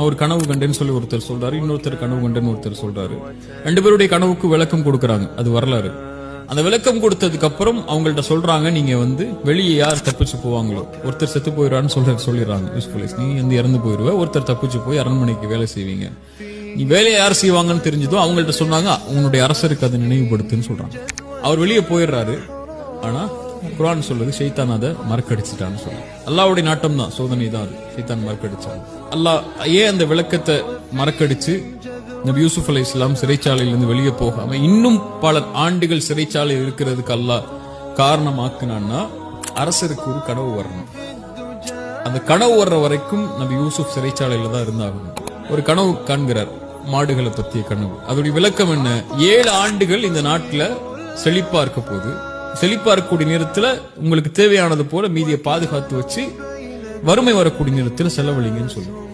நான் ஒரு கனவு கண்டேன்னு சொல்லி ஒருத்தர் சொல்றாரு இன்னொருத்தர் கனவு கண்டேன்னு ஒருத்தர் சொல்றாரு. ரெண்டு பேருடைய கனவுக்கு விளக்கம் கொடுக்கறாங்க அது வரலாறு. அந்த விளக்கம் கொடுத்ததுக்கு அப்புறம் அவங்கள்ட்ட சொல்றாங்க நீங்க வந்து வெளியே யார் தப்பிச்சு போவாங்களோ ஒருத்தர் செத்து போயிடுறான்னு சொல்ற சொல்லிடுறாங்க போலீஸ் நீ வந்து இறந்து போயிருவ ஒருத்தர் தப்பிச்சு போய் அரண்மனைக்கு வேலை செய்வீங்க. நீ வேலையை யார் செய்வாங்கன்னு தெரிஞ்சதோ அவங்கள்ட்ட சொன்னாங்க உன்னுடைய அரசருக்கு அதை நினைவுபடுத்துன்னு சொல்றாங்க. அவர் வெளியே போயிடுறாரு ஆனா குரான் சொல்லுது ஷைத்தான் அதை மறக்கடிச்சிட்டான்னு சொல்லுது அல்லாவுடைய நாட்டம் தான் சோதனை தான் அது. ஷைத்தான் மறக்கடிச்சாங்க அல்லாஹ் ஏன் அந்த விளக்கத்தை மறக்கடிச்சு நபி யூசுப் அலி இஸ்லாம் சிறைச்சாலையிலிருந்து வெளியே போகாம இன்னும் பல ஆண்டுகள் சிறைச்சாலையில் இருக்கிறதுக்கு அல்லாஹ் காரணமாக்குனான்னா அரசருக்கு ஒரு கனவு வரணும். அந்த கனவு வர்ற வரைக்கும் நபி யூசுப் சிறைச்சாலையில தான் இருந்தாகணும். ஒரு கனவு காண்கிறார் மாடுகளை பத்திய கனவு. அதோடைய விளக்கம் என்ன? ஏழு ஆண்டுகள் இந்த நாட்டுல செழிப்பா இருக்க போகுது. செழிப்பா இருக்கக்கூடிய நேரத்துல உங்களுக்கு தேவையானது போல மீதியை பாதுகாத்து வச்சு வறுமை வரக்கூடிய நேரத்துல செலவழிங்கன்னு சொல்லுவோம்.